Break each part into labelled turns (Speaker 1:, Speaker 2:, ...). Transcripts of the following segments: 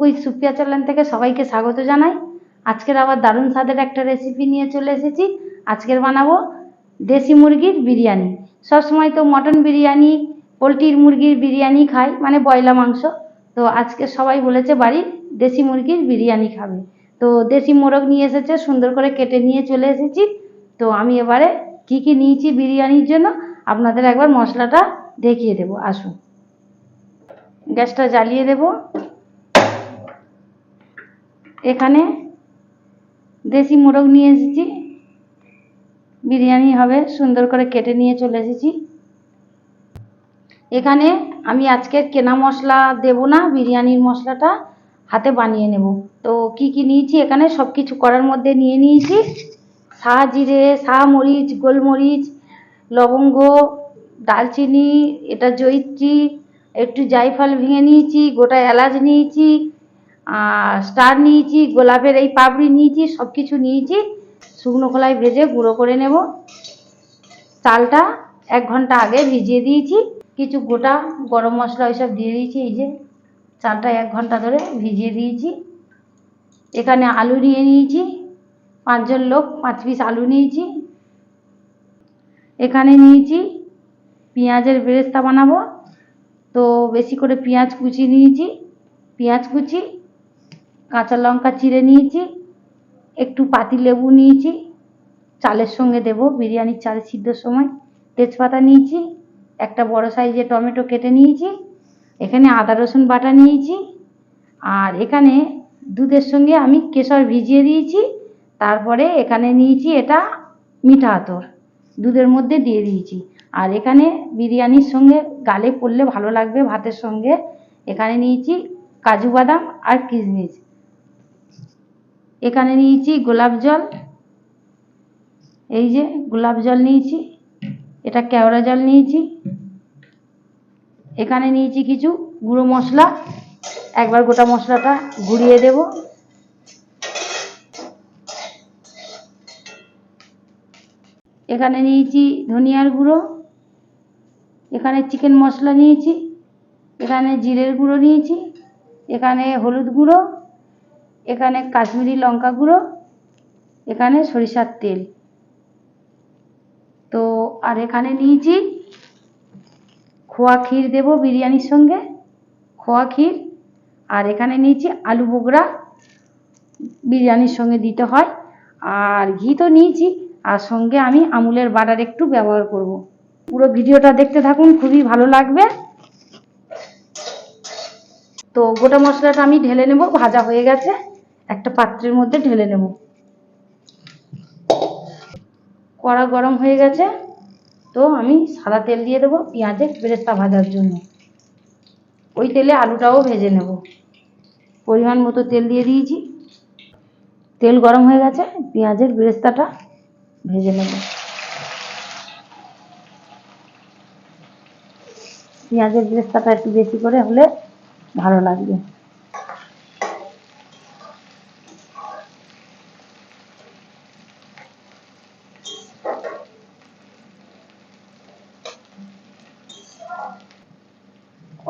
Speaker 1: কুকুই Supriya channel থেকে সবাইকে স্বাগত জানাই। আজকের আবার দারুণ স্বাদের একটা রেসিপি নিয়ে চলে এসেছি। আজকের বানাবো দেশি মুরগির বিরিয়ানি। সবসময় তো মটন বিরিয়ানি, পোলট্রির মুরগির বিরিয়ানি খাই মানে বয়লা মাংস। তো আজকে সবাই বলেছে বাড়ির দেশি মুরগির বিরিয়ানি খাবে। তো দেশি মোরগ নিয়ে এসেছে, সুন্দর করে কেটে নিয়ে চলে এসেছি। তো আমি এবারে কি কি নিয়েছি বিরিয়ানির জন্য, আপনাদের একবার মশলাটা দেখিয়ে দেবো। আসুন। গ্যাসটা জ্বালিয়ে দেব। এখানে দেশি মোরগ নিয়ে এসেছি। বিরিয়ানি হবে, সুন্দর করে কেটে নিয়ে চলে এসেছি। এখানে আমি আজকে কেনা মশলা দেব না, বিরিয়ানির মশলাটা হাতে বানিয়ে নেব। তো কি কি নিয়েছি এখানে সব কিছু করার মধ্যে নিয়ে নিয়েছি। সা জিরে, সা মরিচ, গোলমরিচ, লবঙ্গ, দালচিনি, এটা জয়িত্রী, একটু জায়ফল ভেঙে নিয়েছি, গোটা এলাচ নিয়েছি স্টার নিয়েছি, গোলাপের এই পাপড়ি নিয়েছি সব কিছু নিয়েছি। শুকনো খোলায় ভেজে গুঁড়ো করে নেব। চালটা এক ঘণ্টা আগে ভিজিয়ে দিয়েছি। কিছু গোটা গরম মশলা ওইসব দিয়ে দিয়েছি, এই যে চালটা এক ঘণ্টা ধরে ভিজিয়ে দিয়েছি। এখানে আলু নিয়ে নিয়েছি, পাঁচজন লোক, পাঁচ পিস আলু নিয়েছি। এখানে নিয়েছি পেঁয়াজের বেরেস্তা বানাবো। তো বেশি করে পেঁয়াজ কুচি নিয়েছি। পেঁয়াজ কুচি কাঁচা লঙ্কা চিড়ে নিয়েছি, একটু পাতি লেবু নিয়েছি, চালের সঙ্গে দেব, বিরিয়ানির চাল সিদ্ধর সময়, তেজপাতা নিয়েছি, একটা বড় সাইজের টমেটো কেটে নিয়েছি, এখানে আদা, রসুন বাটা নিয়েছি, আর এখানে দুধের সঙ্গে আমি কেশর ভিজিয়ে দিয়েছি, তারপরে এখানে নিয়েছি এটা মিঠা আতর, দুধের মধ্যে দিয়ে দিয়েছি, আর এখানে বিরিয়ানির সঙ্গে গালে পড়লে ভালো লাগবে, ভাতের সঙ্গে, এখানে নিয়েছি কাজু বাদাম আর কিশমিশ। এখানে নিয়েছি গোলাপ জল। এই যে গোলাপ জল নিয়েছি, এটা কেওড়া জল নিয়েছি। এখানে নিয়েছি কিছু গুঁড়ো মশলা। একবার গোটা মশলাটা গুঁড়িয়ে দেব। এখানে নিয়েছি ধনিয়ার গুঁড়ো। এখানে চিকেন মশলা নিয়েছি। এখানে জিরের গুঁড়ো নিয়েছি। এখানে হলুদ গুঁড়ো। এখানে কাশ্মীরি লঙ্কা গুঁড়ো, এখানে সরিষার তেল। তো, আর এখানে নিয়েছি খোয়া ক্ষীর দেব বিরিয়ানির সঙ্গে, খোয়া ক্ষীর। আর এখানে নিয়েছি আলু বোগরা, বিরিয়ানির সঙ্গে দিতে হয়। আর ঘি তো নিয়েছি, আর সঙ্গে আমি আমুলের বাটার একটু ব্যবহার করব। পুরো ভিডিওটা দেখতে থাকুন, খুবই ভালো লাগবে। তো, গোটা মশলাটা আমি ঢেলে নেব, ভাজা হয়ে গেছে। একটা পাত্রের মধ্যে ঢেলে নেব। কড়া গরম হয়ে গেছে, তো আমি সাদা তেল দিয়ে দেবো পেঁয়াজের বেরেস্তা ভাজার জন্য। ওই তেলে আলুটাও ভেজে নেব। পরিমাণ মতো তেল দিয়ে দিয়েছি। তেল গরম হয়ে গেছে, পেঁয়াজের বেরেস্তাটা ভেজে নেব। পেঁয়াজের বেরেস্তাটা একটু বেশি করে হলে ভালো লাগবে।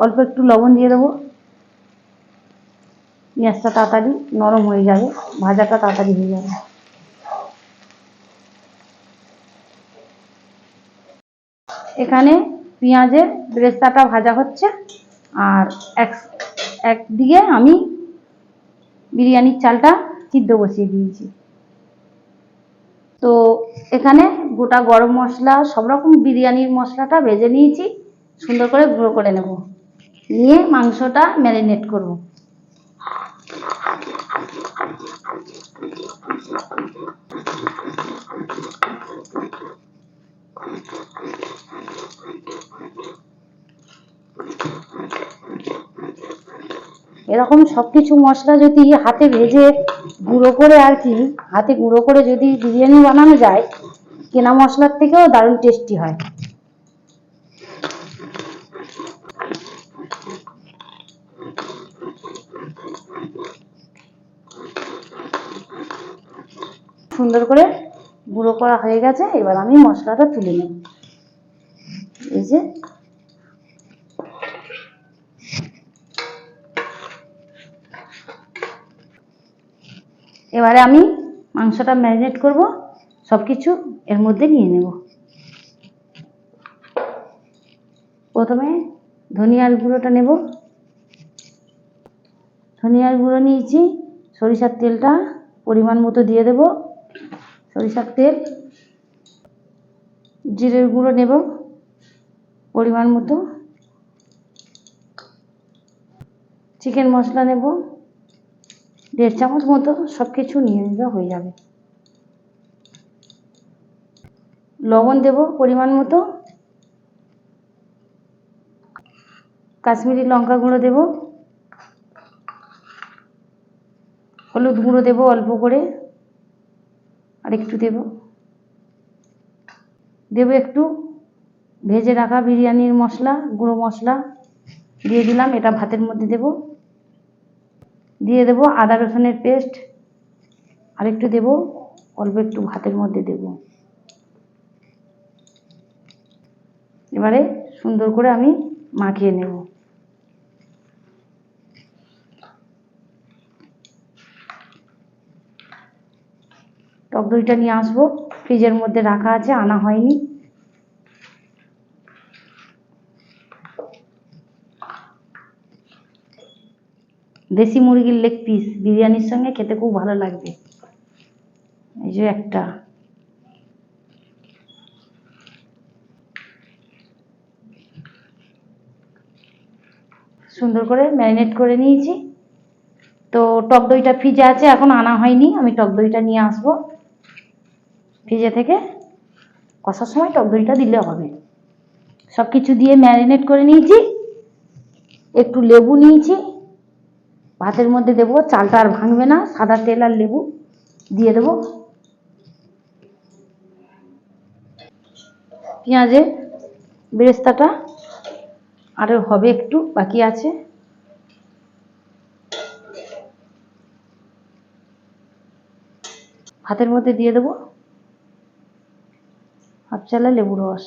Speaker 1: অল্প একটু লবণ দিয়ে দেবো। পেঁয়াজটা তাড়াতাড়ি নরম হয়ে যাবে, ভাজাটা তাড়াতাড়ি হয়ে যাবে। এখানে পেঁয়াজের বেরেস্তাটা ভাজা হচ্ছে, আর এক, একদিকে আমি বিরিয়ানির চালটা সিদ্ধ বসিয়ে দিয়েছি। তো এখানে গোটা গরম মশলা সব রকম বিরিয়ানির মশলাটা ভেজে নিয়েছি, সুন্দর করে গুঁড়ো করে নেব। নিয়ে মাংসটা ম্যারিনেট করব। এরকম সব কিছু মশলা যদি হাতে ভেজে গুঁড়ো করে আর কি, হাতে গুঁড়ো করে যদি বিরিয়ানি বানানো যায়, কেনা মশলার থেকেও দারুণ টেস্টি হয়। সুন্দর করে গুঁড়ো করা হয়ে গেছে, এবার আমি মশলাটা তুলে নেব। এই যে। এবারে আমি মাংসটা ম্যারিনেট করব সব কিছু এর মধ্যে নিয়ে নেব। প্রথমে ধনিয়ার গুঁড়োটা নেব। ধনিয়ার গুঁড়ো নিয়েছি, সরিষার তেলটা পরিমাণ মতো দিয়ে দেবো। সরিষার তেল, জিরের গুঁড়ো নেব পরিমাণ মতো। চিকেন মশলা নেব, দেড় চামচ মতো সব কিছু নিয়ে নিলে হয়ে যাবে। লবণ দেব পরিমাণ মতো। কাশ্মীরি লঙ্কা গুঁড়ো দেব। হলুদ গুঁড়ো দেব অল্প করে। আর একটু দেব। দেব একটু। ভেজে রাখা বিরিয়ানির মশলা, গুঁড়ো মশলা দিয়ে দিলাম। এটা ভাতের মধ্যে দেব। দিয়ে দেব আদা রসুনের পেস্ট। আর একটু দেব, অল্প একটু ভাতের মধ্যে দেব। এবারে সুন্দর করে আমি মাখিয়ে নেব। টক দইটা নিয়ে আসব। ফ্রিজের মধ্যে রাখা আছে, আনা হয়নি। দেশি মুরগির লেগ পিস বিরিয়ানির সঙ্গে খেতে খুব ভালো লাগবে। এই যে একটা। সুন্দর করে ম্যারিনেট করে নিয়েছি। তো টক দইটা ফ্রিজে আছে, এখন আনা হয়নি। আমি টক দইটা নিয়ে আসব। ফ্রিজে থেকে কষার সময় টক দইটা দিলে হবে। সব কিছু দিয়ে ম্যারিনেট করে নিয়েছি, একটু লেবু নিয়েছি, ভাতের মধ্যে দেবো, চালটা আর ভাঙবে না, সাদা তেল আর লেবু দিয়ে দেবো। পেঁয়াজের বেরেস্তাটা আরও হবে একটু, বাকি আছে। ভাতের মধ্যে দিয়ে দেবো। হাফ চালা লেবু রস।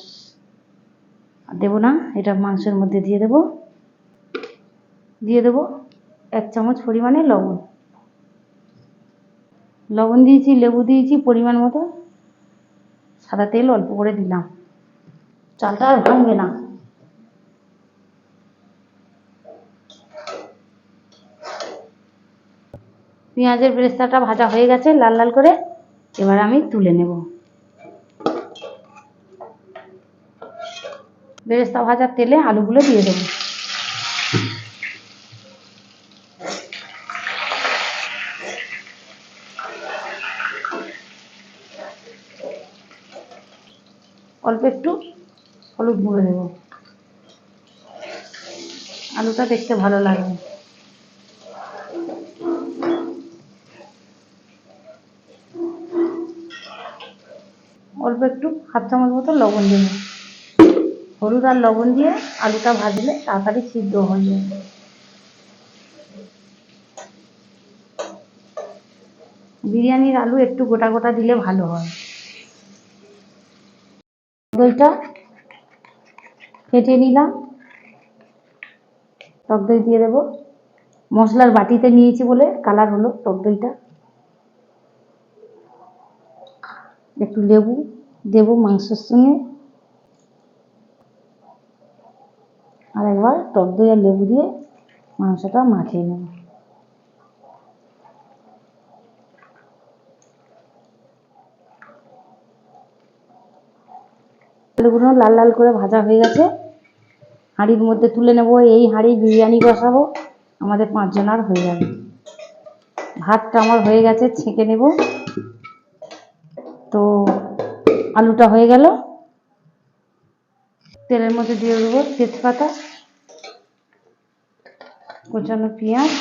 Speaker 1: আর দেবো না, এটা মাংসের মধ্যে দিয়ে দেবো। দিয়ে দেবো এক চামচ পরিমাণে লবণ। লবণ দিয়েছি, লেবু দিয়েছি পরিমাণ মতো। সাদা তেল অল্প করে দিলাম। চালটা আর ভাঙবে না। পেঁয়াজের বেরেস্তাটা ভাজা হয়ে গেছে, লাল লাল করে। এবার আমি তুলে নেব। বেরেস্তা ভাজার তেলে আলুগুলো দিয়ে দেবো। অল্প একটু হলুদ গুঁড়ো দেবো। আলুটা দেখতে ভালো লাগবে। অল্প একটু হাফ চামচ মতো লবণ দেবো। হলুদ আর লবণ দিয়ে আলুটা ভাজলে তাড়াতাড়ি সিদ্ধ হয়ে যাবে। বিরিয়ানির আলু একটু গোটা গোটা দিলে ভালো হয়। দইটা ফেটিয়ে নিলাম। টক দই দিয়ে দেবো। মশলার বাটিতে নিয়েছি বলে কালার হলো টক দইটা একটু লেবু দেবো মাংসের সঙ্গে। আর একবার টক দই আর লেবু দিয়ে মাংসটা মাখিয়ে নেব। আলুগুলো লাল লাল করে ভাজা হয়ে গেছে। হাঁড়ির মধ্যে তুলে নেব, এই হাঁড়ি বিরিয়ানি বসাবো, আমাদের পাঁচজনার হয়ে যাবে। ভাতটা আমার হয়ে গেছে, ছেঁকে নেব। তো আলুটা হয়ে গেল। তেলের মধ্যে দিয়ে দেবো তেজপাতা। কোচানো পেঁয়াজ।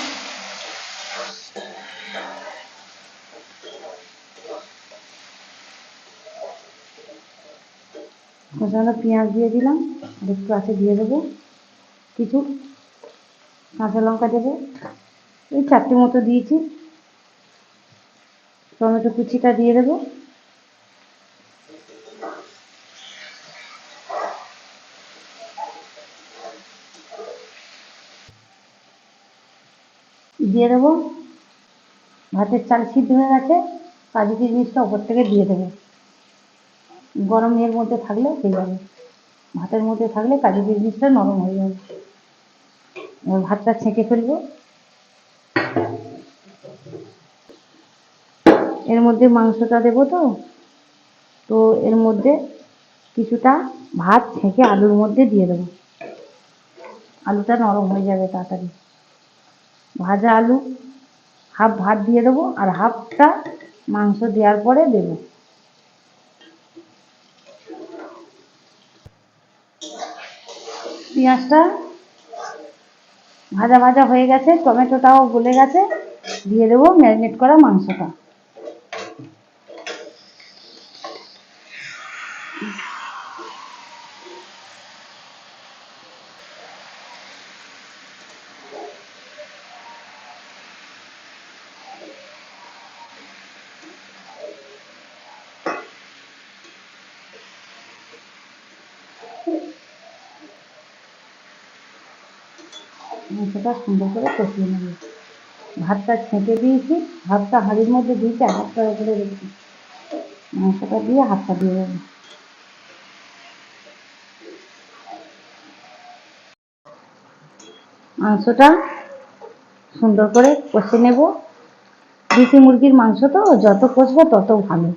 Speaker 1: কোচানো পেঁয়াজ দিয়ে দিলাম। আর একটু আছে দিয়ে দেবো। কিছু কাঁচা লঙ্কা দেবো। এই চারটে মতো দিয়েছি। টমেটো কুচিটা দিয়ে দেবো। দিয়ে দেবো। ভাতের চাল সিদ্ধ হয়ে গেছে কাজু কিশমিশটা ওপর থেকে দিয়ে দেবো। গরম এর মধ্যে থাকলে হয়ে যাবে। ভাতের মধ্যে থাকলে কাজু কিশমিশটা নরম হয়ে যাবে। এবার ভাতটা ছেঁকে ফেলব। এর মধ্যে মাংসটা দেবো তো। তো এর মধ্যে কিছুটা ভাত ছেঁকে আলুর মধ্যে দিয়ে দেবো। আলুটা নরম হয়ে যাবে তাড়াতাড়ি। ভাজা আলু হাফ ভাত দিয়ে দেবো আর হাফটা মাংস দেওয়ার পরে দেবো। পেঁয়াজটা ভাজা ভাজা হয়ে গেছে, টমেটোটাও গলে গেছে, দিয়ে দেবো ম্যারিনেট করা মাংসটা। মাংসটা সুন্দর করে কষিয়ে নেব। ভাতটা ছেঁকে দিয়েছি, ভাতটা হাঁড়ির মধ্যে দিয়েছি হাতটার উপরে রেখেছি। মাংসটা দিয়ে হাতটা দিয়ে দেবো মাংসটা সুন্দর করে কষে নেব। দেশি মুরগির মাংস তো, যত কষবো তত ভালো।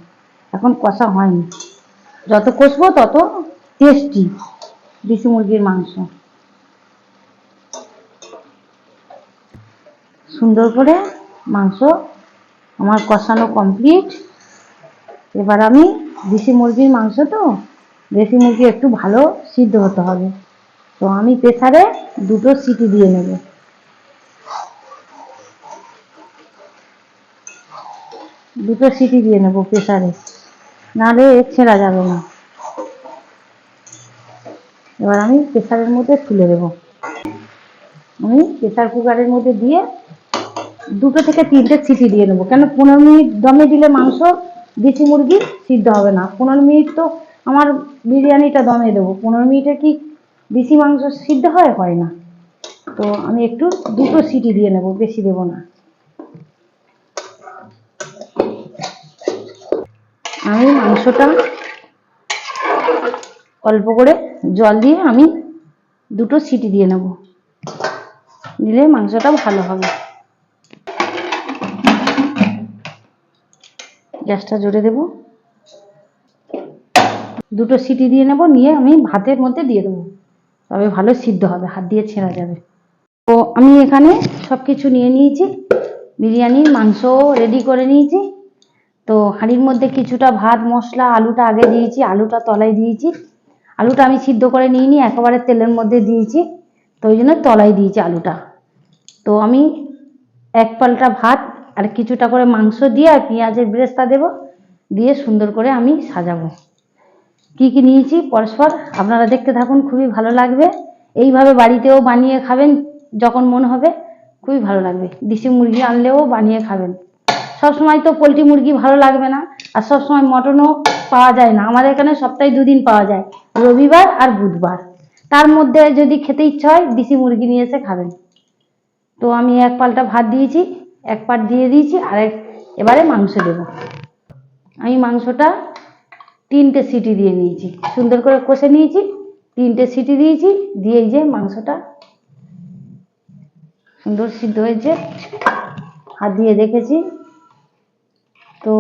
Speaker 1: এখন কষা হয়নি। যত কষবো তত টেস্টি দেশি মুরগির মাংস। সুন্দর করে মাংস আমার কষানো কমপ্লিট এবার আমি দেশি মুরগির মাংস তো, দেশি মুরগি একটু ভালো সিদ্ধ হতে হবে। তো আমি প্রেসারে দুটো সিটি দিয়ে নেব। দুটো সিটি দিয়ে নেব প্রেসারে। নাহলে ছেঁড়া যাবে না। এবার আমি প্রেসারের মধ্যে তুলে দেবো। আমি প্রেসার কুকারের মধ্যে দিয়ে দুটো থেকে তিনটে সিটি দিয়ে নেব কেন পনেরো মিনিট দমে দিলে মাংস, দেশি মুরগি সিদ্ধ হবে না। পনেরো মিনিট তো আমার বিরিয়ানিটা দমে দেবো। পনেরো মিনিটে কি দেশি মাংস সিদ্ধ হয় হয় না? তো আমি একটু দুটো সিটি দিয়ে নেব, বেশি দেবো না। আমি মাংসটা অল্প করে জল দিয়ে আমি দুটো সিটি দিয়ে নেব। দিলে মাংসটা ভালো হবে। গ্যাসটা জোরে দেব। দুটো সিটি দিয়ে নেব, নিয়ে আমি ভাতের মধ্যে দিয়ে দেবো। তবে ভালো সিদ্ধ হবে, হাত দিয়ে ছেঁড়া যাবে। তো আমি এখানে সব কিছু নিয়ে নিয়েছি বিরিয়ানির মাংস রেডি করে নিয়েছি। তো হাঁড়ির মধ্যে কিছুটা ভাত, মশলা, আলুটা আগে দিয়েছি, আলুটা তলায় দিয়েছি। আলুটা আমি সিদ্ধ করে নিয়ে নিই একেবারে তেলের মধ্যে দিয়েছি। তো ওই জন্য তলায় দিয়েছি আলুটা। তো আমি এক পাল্টা ভাত আর কিছুটা করে মাংস দিয়ে আর পেঁয়াজের ব্রেস্তা দেব, দিয়ে সুন্দর করে আমি সাজাবো। কি কি নিয়েছি পরস্পর আপনারা দেখতে থাকুন, খুবই ভালো লাগবে। এইভাবে বাড়িতেও বানিয়ে খাবেন, যখন মন হবে, খুবই ভালো লাগবে। দেশি মুরগি আনলেও বানিয়ে খাবেন। সব সময় তো পোলট্রি মুরগি ভালো লাগবে না, আর সব সময় মটনও পাওয়া যায় না। আমাদের এখানে সপ্তাহে দুদিন পাওয়া যায়, রবিবার আর বুধবার। তার মধ্যে যদি খেতে ইচ্ছা হয়, দেশি মুরগি নিয়ে এসে খাবেন। তো আমি এক পাল্টা ভাত দিয়েছি। এক পাট দিয়ে দিয়েছি, আর এক, এবারে মাংস দেবো। আমি মাংসটা তিনটে সিটি দিয়ে নিয়েছি। সুন্দর করে কষে নিয়েছি, তিনটে সিটি দিয়েছি, দিয়ে যে মাংসটা সুন্দর সিদ্ধ হয়েছে। হাত দিয়ে দেখেছি। তো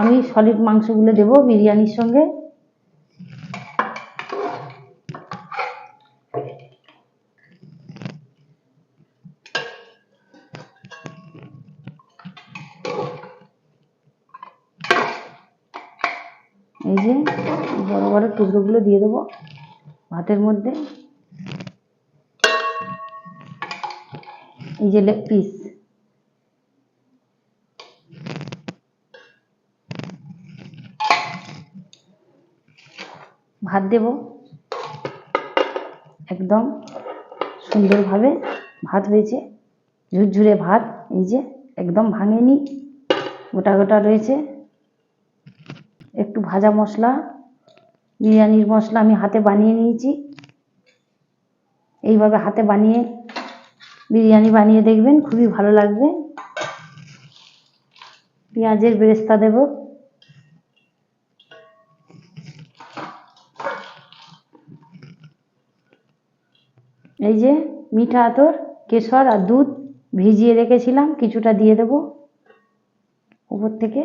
Speaker 1: আমি সলিড মাংসগুলো দেবো বিরিয়ানির সঙ্গে এই যে বড় বড় টুকরোগুলো দিয়ে দেবো ভাতের মধ্যে। এই যে লেগ পিস। ভাত দেব। একদম সুন্দরভাবে ভাত হয়েছে। ঝুরঝুরে ভাত, এই যে একদম ভাঙেনি, গোটা গোটা রয়েছে। একটু ভাজা মশলা বিরিয়ানির মশলা আমি হাতে বানিয়ে নিয়েছি। এইভাবে হাতে বানিয়ে বিরিয়ানি বানিয়ে দেখবেন, খুবই ভালো লাগবে। পেঁয়াজের বেরেস্তা দেব। এই যে মিঠা আতর, কেশর আর দুধ ভিজিয়ে রেখেছিলাম, কিছুটা দিয়ে দেব। উপর থেকে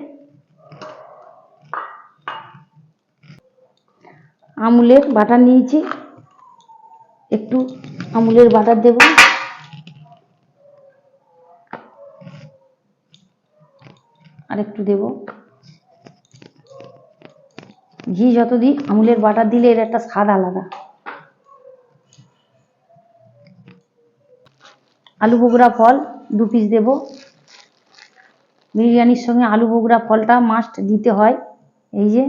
Speaker 1: আমুলের বাটার নিয়েছি। একটু আমুলের বাটার দেব। আর একটু দেব। ঘি যত দিই আমুলের বাটার দিলে এর একটা স্বাদ আলাদা। আলু বোগরা ফল দু পিস দেব। বিরিয়ানির সঙ্গে আলু বোগরা ফলটা মাস্ট দিতে হয়। এই যে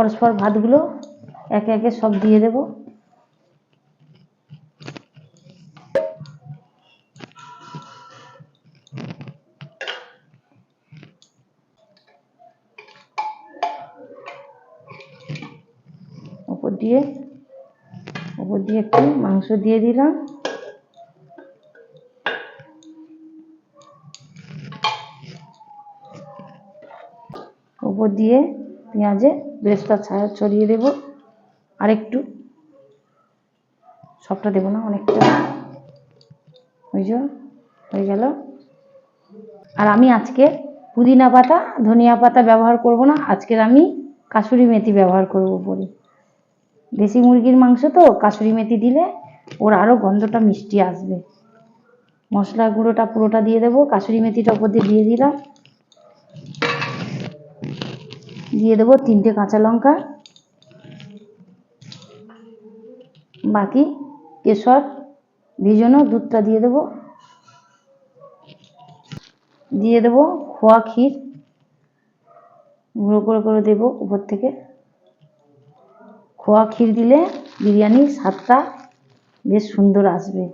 Speaker 1: পরস্পর ভাতগুলো একে একে সব দিয়ে দেব। উপর দিয়ে উপর দিয়ে একটু মাংস দিয়ে দিলাম। উপর দিয়ে পেঁয়াজে বেরেস্তা ছায়া ছড়িয়ে দেব। আর একটু সবটা দেবো না, অনেকটা। ওই যে, হয়ে গেল। আর আমি আজকে পুদিনা পাতা, ধনিয়া পাতা ব্যবহার করব না, আজকের আমি কাসুরি মেথি ব্যবহার করব উপরে দেশি মুরগির মাংস তো কাসুরি মেথি দিলে ওর আরও গন্ধটা মিষ্টি আসবে। মশলা গুঁড়োটা পুরোটা দিয়ে দেবো কাসুরি মেথিটা উপর দিয়ে দিয়ে দিলাম। দিয়ে দেবো তিনটে কাঁচা লঙ্কা। বাকি কেশর, ভিজানো দুধটা দিয়ে দেবো। দিয়ে দেবো খোয়া ক্ষীর। গুঁড়ো করে করে দেবো উপর থেকে। খোয়া ক্ষীর দিলে বিরিয়ানির স্বাদটা বেশ সুন্দর আসবে।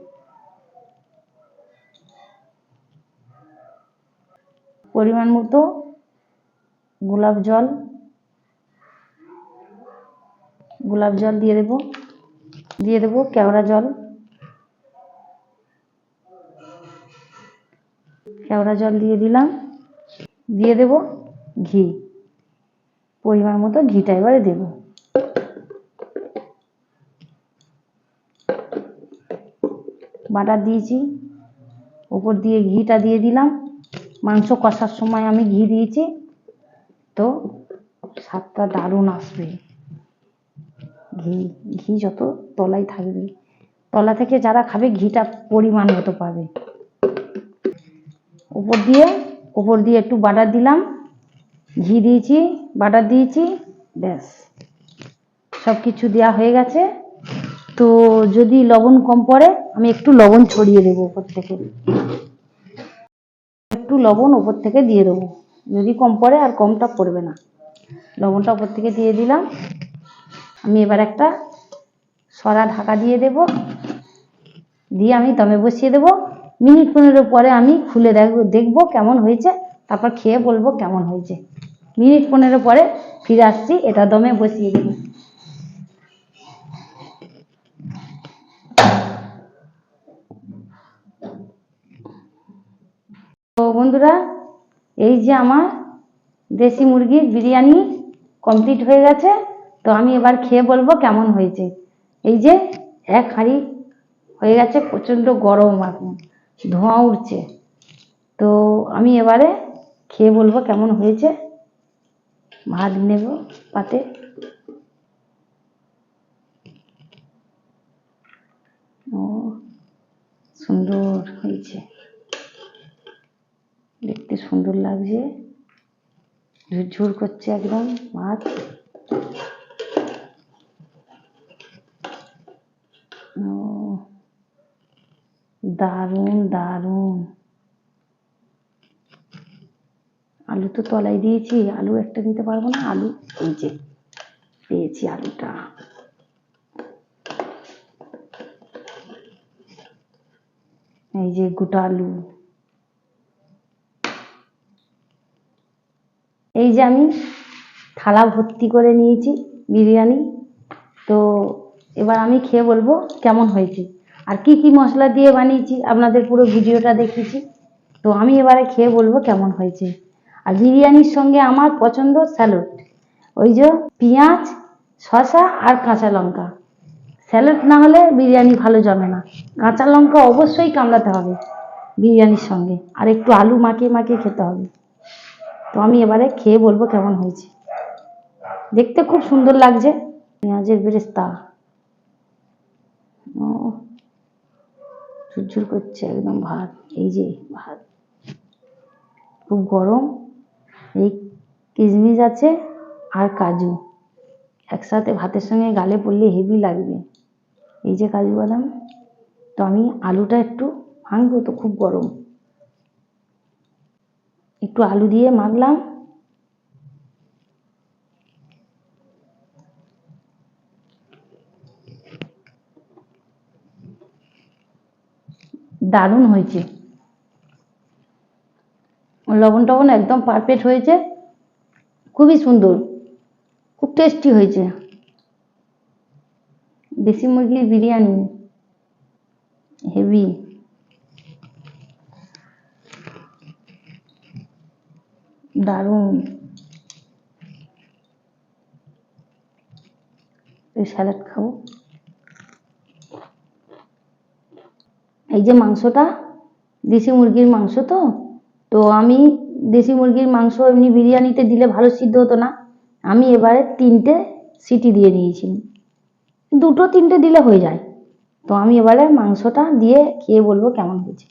Speaker 1: পরিমাণ মতো গোলাপ জল গোলাপ জল দিয়ে দেব। দিয়ে দেবো কেওড়া জল। কেওড়া জল দিয়ে দিলাম। দিয়ে দেব ঘি। পরিমাণ মতো ঘিটা এবারে দেব। বাটার দিয়েছি। উপর দিয়ে ঘিটা দিয়ে দিলাম। মাংস কষার সময় আমি ঘি দিয়েছি। তো স্বাদটা দারুণ আসবে। ঘি ঘি যত তলায় থাকবে। তলা থেকে যারা খাবে, ঘিটা পরিমাণ মতো পাবে। উপর দিয়ে উপর দিয়ে একটু বাটার দিলাম। ঘি দিয়েছি বাটার দিয়েছি, ব্যাস। সব কিছু দেওয়া হয়ে গেছে। তো যদি লবণ কম পড়ে, আমি একটু লবণ ছড়িয়ে দেবো উপর থেকে। একটু লবণ উপর থেকে দিয়ে দেবো। যদি কম পড়ে আর কমটা পড়বে না। লবণটা উপর থেকে দিয়ে দিলাম। আমি এবার একটা সরা ঢাকা দিয়ে দেব। দিয়ে আমি দমে বসিয়ে দেব। মিনিট পনেরো পরে আমি খুলে দেখব দেখব কেমন হয়েছে, তারপর খেয়ে বলব কেমন হয়েছে। মিনিট পনেরো পরে ফিরে আসছি, এটা দমে বসিয়ে দেবো। তো বন্ধুরা, এই যে আমার দেশি মুরগির বিরিয়ানি কমপ্লিট হয়ে গেছে। তো আমি এবার খেয়ে বলব কেমন হয়েছে। এই যে এক হাঁড়ি হয়ে গেছে প্রচণ্ড গরম এখন, ধোঁয়া উঠছে। তো আমি এবারে খেয়ে বলব কেমন হয়েছে। ভাত নেব পাতে। ও, সুন্দর হয়েছে। দেখতে সুন্দর লাগছে। ঝুরঝুর করছে একদম ভাত ও দারুণ দারুণ। আলু তো তলায় দিয়েছি, আলু একটা দিতে পারব না? আলু, এই যে, পেয়েছি আলুটা। এই যে গোটা আলু। এই যে আমি থালা ভর্তি করে নিয়েছি, বিরিয়ানি। তো এবার আমি খেয়ে বলব কেমন হয়েছে? আর কি কি মশলা দিয়ে বানিয়েছি, আপনাদের পুরো ভিডিওটা দেখিয়েছি তো আমি এবারে খেয়ে বলব কেমন হয়েছে। আর বিরিয়ানির সঙ্গে আমার পছন্দ স্যালাড। ওই যে পেঁয়াজ, শসা আর কাঁচা লঙ্কা। স্যালাড না হলে বিরিয়ানি ভালো জমে না। কাঁচা লঙ্কা অবশ্যই কামড়াতে হবে বিরিয়ানির সঙ্গে। আর একটু আলু মাখিয়ে মাখিয়ে খেতে হবে। তো আমি এবারে খেয়ে বলব কেমন হয়েছে। দেখতে খুব সুন্দর লাগছে। পেঁয়াজের বেরেস্তা ও ঝুরঝুর করছে একদম ভাত, এই যে ভাত। খুব গরম, এই কিশমিশ আছে আর কাজু। একসাথে ভাতের সঙ্গে গালে পড়লে হেভি লাগবে। এই যে কাজু বাদাম, তো আমি আলুটা একটু ভাঙবো, তো খুব গরম। একটু আলু দিয়ে মাখলাম। দারুণ হয়েছে। লবণ টবণ একদম পারফেক্ট হয়েছে। খুবই সুন্দর, খুব টেস্টি হয়েছে। দেশি মুরগির বিরিয়ানি হেভি দারুণ। এই স্যালাড খাব। এই যে মাংসটা, দেশি মুরগির মাংস তো তো আমি দেশি মুরগির মাংস এমনি বিরিয়ানিতে দিলে ভালো সিদ্ধ হতো না। আমি এবারে তিনটে সিটি দিয়ে নিয়েছি। দুটো তিনটে দিলে হয়ে যায়। তো আমি এবারে মাংসটা দিয়ে খেয়ে বলব কেমন হয়েছে।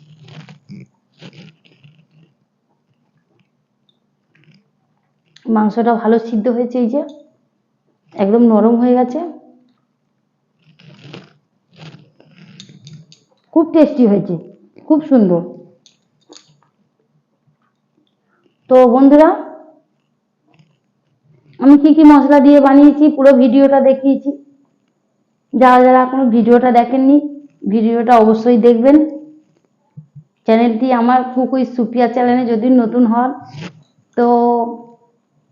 Speaker 1: মাংসটা ভালো সিদ্ধ হয়েছে এই যে, একদম নরম হয়ে গেছে। খুব টেস্টি হয়েছে, খুব সুন্দর। তো বন্ধুরা, আমি কি কি মশলা দিয়ে বানিয়েছি, পুরো ভিডিওটা দেখিয়েছি। যারা যারা এখনও ভিডিওটা দেখেননি, ভিডিওটা অবশ্যই দেখবেন। চ্যানেলটি আমার উইথ সুপিয়া চ্যানেলে যদি নতুন হন, তো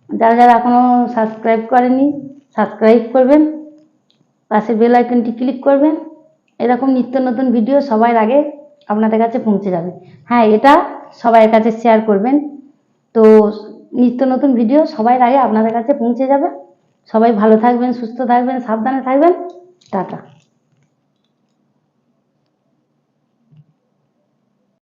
Speaker 1: যারা যারা এখনও সাবস্ক্রাইব করেনি সাবস্ক্রাইব করবেন, পাশে বেল আইকনটি ক্লিক করবেন। এরকম নিত্য নতুন ভিডিও সবার আগে আপনাদের কাছে পৌঁছে যাবে। হ্যাঁ এটা সবার কাছে শেয়ার করবেন। তো নিত্য নতুন ভিডিও সবার আগে আপনাদের কাছে পৌঁছে যাবে। সবাই ভালো থাকবেন, সুস্থ থাকবেন, সাবধানে থাকবেন। টাটা।